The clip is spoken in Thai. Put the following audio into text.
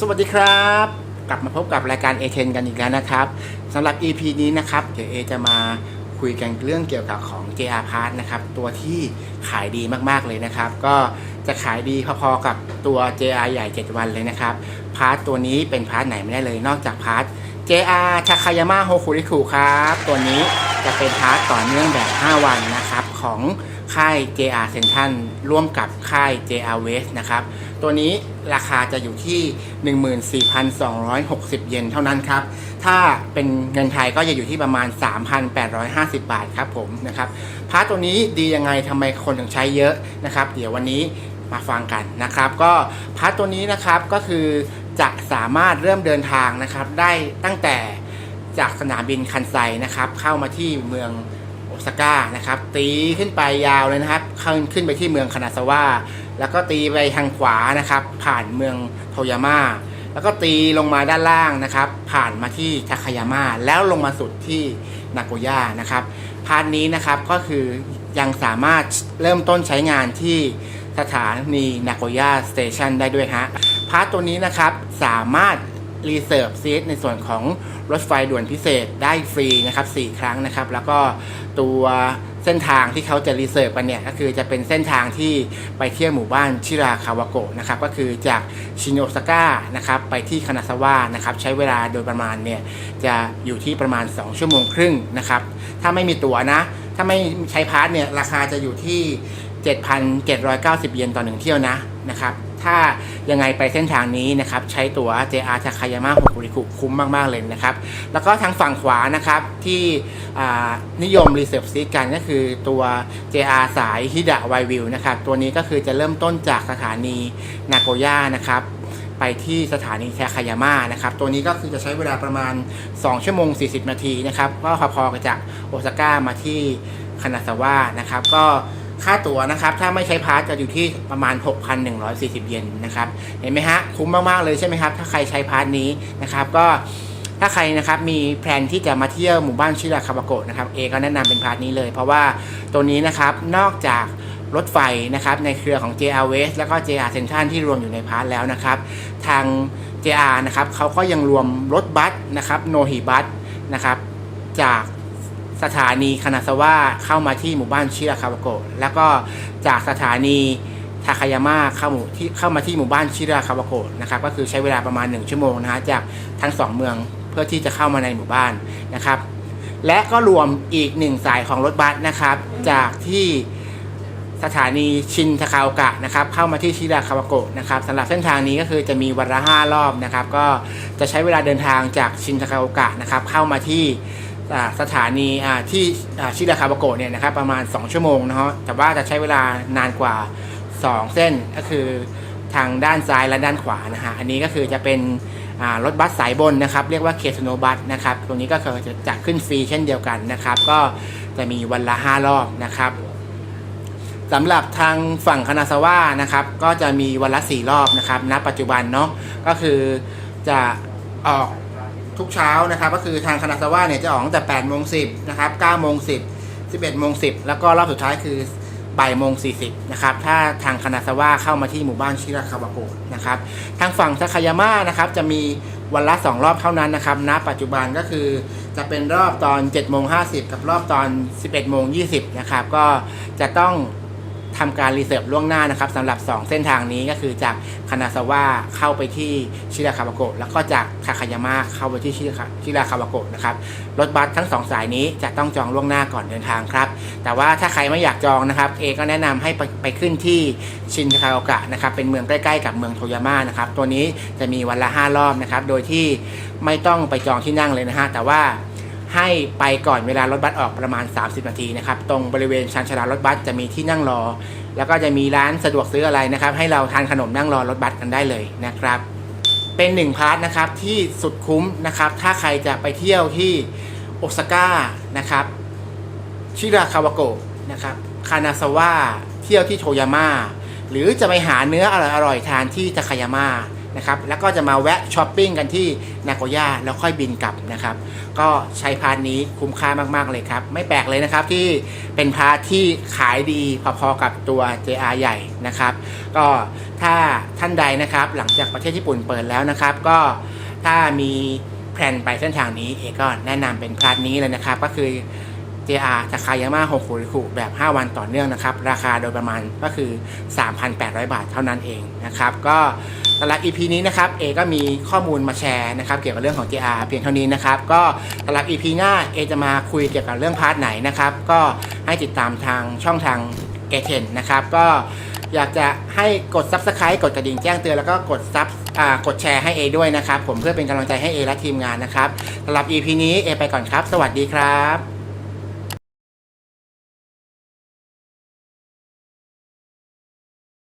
สวัสดีครับ กลับมาพบกับรายการ a อกันอีกแล้วนะครับสำหรับ EP นี้นะครับ เดี๋ยวเอจะมาคุยกันเรื่องเกี่ยวกับของ JR Pass นะครับ ตัวที่ขายดีมากๆเลยนะครับ ก็จะขายดีพอๆกับตัว JR ใหญ่ 7 วันเลยนะครับ พาร์ทตัวนี้เป็นพาร์ทไหนไม่ได้เลยนอกจากพาร์ท JR ทาคายาม่าโฮคุริคุครับ ตัวนี้จะเป็นพาร์ทต่อเนื่องแบบ 5 วันนะครับ ของค่าย JR Central ร่วมกับค่าย JR West นะครับ ตัวนี้ราคาจะอยู่ที่ 14,260 เยนเท่านั้นครับ ถ้าเป็นเงินไทยก็จะอยู่ที่ประมาณ 3,850 บาทครับผมนะครับพาร์ทตัวนี้ดียังไงทำไมคนถึงใช้เยอะนะครับ เดี๋ยววันนี้มาฟังกันนะครับ ก็พาร์ทตัวนี้นะครับก็คือจะสามารถเริ่มเดินทางนะครับ ได้ตั้งแต่จากสนามบินคันไซนะครับ เข้ามาที่เมือง ซาก้านะครับตีขึ้นไปยาวเลยนะครับขึ้นขึ้นไปที่เมืองคานาซาวะแล้วก็ตีไปทางขวานะครับ ผ่านเมืองโทยาม่าแล้วก็ตีลงมาด้านล่างนะครับ ผ่านมาที่ทาคายาม่าแล้วลงมาสุดที่นาโกย่านะครับพาร์ทนี้นะครับก็คือยังสามารถเริ่มต้นใช้งานที่สถานีนาโกย่าสเตชันได้ด้วยฮะพาร์ทตัวนี้นะครับสามารถ รีเซิร์ฟซีทในส่วนของรถไฟด่วนพิเศษได้ฟรีนะครับ4ครั้งนะครับ แล้วก็ตัวเส้นทางที่เขาจะรีเซิร์ฟกันเนี่ยก็คือจะเป็นเส้นทางที่ไปเที่ยวหมู่บ้านชิราคาวาโกะนะครับก็คือจากชินโอซาก้านะครับไปที่คานาซาวะนะครับใช้เวลาโดยประมาณเนี่ยจะอยู่ที่ประมาณ 2 ชั่วโมงครึ่งนะครับถ้าไม่มีตั๋วนะ ถ้าไม่ใช้พาสเนี่ยราคาจะอยู่ที่ 7,790 เยนต่อหนึ่งเที่ยวนะนะครับ ถ้ายังไงไปเส้นทางนี้นะครับใช้ตั๋ว JR ทาคายาม่าโฮกุริคุคุ้มมากๆเลยนะครับ แล้วก็ทางฝั่งขวานะครับที่นิยมรีเซิร์ฟซีกันก็คือตัว JR สายฮิดะไววิวนะครับตัวนี้ก็คือจะเริ่มต้นจากสถานีนาโกย่านะครับไปที่สถานีแทคายาม่านะครับ ตัวนี้ก็คือจะใช้เวลาประมาณ 2 ชั่วโมง 40 นาทีนะครับ ก็พอๆกับจากโอซาก้ามาที่คานาซาวะนะครับ ก็ ค่าตั๋วนะครับ ถ้าไม่ใช้พาสจะอยู่ที่ประมาณ 6,140 เยนนะครับ เห็นไหมฮะ คุ้มมาก ๆ เลยใช่ไหมครับ ถ้าใครใช้พาสนี้นะครับ ก็ถ้าใครนะครับมีแพลนที่จะมาเที่ยวหมู่บ้านชิราคาบาโกะนะครับเอก็แนะนำเป็นพาสนี้เลย เพราะว่าตัวนี้นะครับนอกจากรถไฟนะครับในเครือของ JR West แล้วก็ JR Central ที่รวมอยู่ในพาสแล้วนะครับ ทาง JR นะครับเขาก็ยังรวมรถบัสนะครับโนฮิบัสนะครับจาก สถานีคานาซาวะเข้ามาที่หมู่บ้านชิราคาวาโกะแล้วก็จากสถานีทาคายาม่าเข้าหมู่ที่เข้ามาที่หมู่บ้านชิราคาวาโกะนะครับก็คือใช้เวลาประมาณ 1 ชั่วโมงนะฮะจากทั้งสองเมืองเพื่อที่จะเข้ามาในหมู่บ้านนะครับ และก็รวมอีกหนึ่งสายของรถบัสนะครับ จากที่สถานีชินทาคาโอกะนะครับเข้ามาที่ชิราคาวาโกะนะครับสำหรับเส้นทางนี้ก็คือจะมีวันละห้ารอบนะครับ ก็จะใช้เวลาเดินทางจากชินทาคาโอกะนะครับเข้ามาที่ สถานีที่ชิราคาวาโกะเนี่ยนะครับประมาณ 2 ชั่วโมงนะฮะแต่ว่าจะใช้เวลานานกว่า 2 เส้นก็คือทางด้านซ้ายและด้านขวานะฮะอันนี้ก็คือจะเป็นรถบัสสายบนนะครับ เรียกว่าเคสโนบัสนะครับตรงนี้ก็คือจะจัดขึ้นฟรีเช่นเดียวกันนะครับ ก็จะมีวันละ 5 รอบนะครับสำหรับทางฝั่งคานาซาวะนะครับ ก็จะมีวันละสี่รอบนะครับณปัจจุบันเนาะก็คือจะออก ทุกเช้านะครับ ก็คือทางคานาซาเนี่ยจะออกตั้งแต่8โมง10นะครับ9โมง10 11โมง10 แล้วก็รอบสุดท้ายคือบ่ายโมง40นะครับ ถ้าทางคานาซาเข้ามาที่หมู่บ้านชิราคาวาโกะนะครับ ทางฝั่งซาคายาม่านะครับจะมีวันละ 2 รอบเท่านั้นนะครับ ณ ปัจจุบันก็คือจะเป็นรอบตอน7โมง50 กับรอบตอน 11โมง20นะครับ ก็จะต้อง ทำการรีเซิร์ฟล่วงหน้านะครับสำหรับ 2 เส้นทางนี้ก็คือจากคานาซาวะเข้าไปที่ชิราคาวาโกะแล้วก็จากทาคายาม่าเข้าไปที่ชิราคาวาโกะนะครับรถบัสทั้ง 2 สายนี้จะต้องจองล่วงหน้าก่อนเดินทางครับ แต่ว่าถ้าใครไม่อยากจองนะครับเอก็แนะนำให้ไปไปขึ้นที่ชินคาโอกะนะครับเป็นเมืองใกล้ๆกับเมืองโทยาม่านะครับตัวนี้จะมีวันละ 5 รอบนะครับโดยที่ไม่ต้องไปจองที่นั่งเลยนะฮะแต่ว่า ให้ไปก่อนเวลารถบัสออกประมาณ 30 นาทีนะครับตรงบริเวณชานชาลารถบัสจะมีที่นั่งรอ แล้วก็จะมีร้านสะดวกซื้ออะไรนะครับ ให้เราทานขนมนั่งรอรถบัสกันได้เลยนะครับ เป็นหนึ่งพาร์ทนะครับที่สุดคุ้มนะครับ ถ้าใครจะไปเที่ยวที่โอซาก้านะครับชิราคาวาโกะนะครับคานาซาวะเที่ยวที่โทยาม่าหรือจะไปหาเนื้ออร่อยๆทานที่ทาคายาม่า นะครับแล้วก็จะมาแวะช้อปปิ้งกันที่นาโกย่าแล้วค่อยบินกลับนะครับ ก็ใช้พาร์ทนี้คุ้มค่ามากๆเลยครับ ไม่แปลกเลยนะครับที่เป็นพาร์ทที่ขายดีพอๆกับตัว JR ใหญ่นะครับ ก็ถ้าท่านใดนะครับหลังจากประเทศญี่ปุ่นเปิดแล้วนะครับ ก็ถ้ามีแผนไปเส้นทางนี้เอกก็แนะนำเป็นพาร์ทนี้เลยนะครับ ก็คือ JR ทาคายาม่าโฮคุริคุแบบ 5 วันต่อเนื่องนะครับ ราคาโดยประมาณก็คือ 3,800 บาทเท่านั้นเองนะครับ ก็ สำหรับ EP นี้นะครับเอก็มีข้อมูลมาแชร์นะครับเกี่ยวกับเรื่องของ JR เพียงเท่านี้นะครับก็สำหรับ EP หน้าเอจะมาคุยเกี่ยวกับเรื่องพาร์ทไหนนะครับก็ให้ติดตามทางช่องทางเอเทนนะครับก็อยากจะให้กด Subscribe กดกระดิ่งแจ้งเตือนแล้วก็กดซับอ่ากดแชร์ให้เอด้วยนะครับ ผมเพื่อเป็นกำลังใจให้เอและทีมงานนะครับสำหรับ EP นี้เอไปก่อนครับ สวัสดีครับ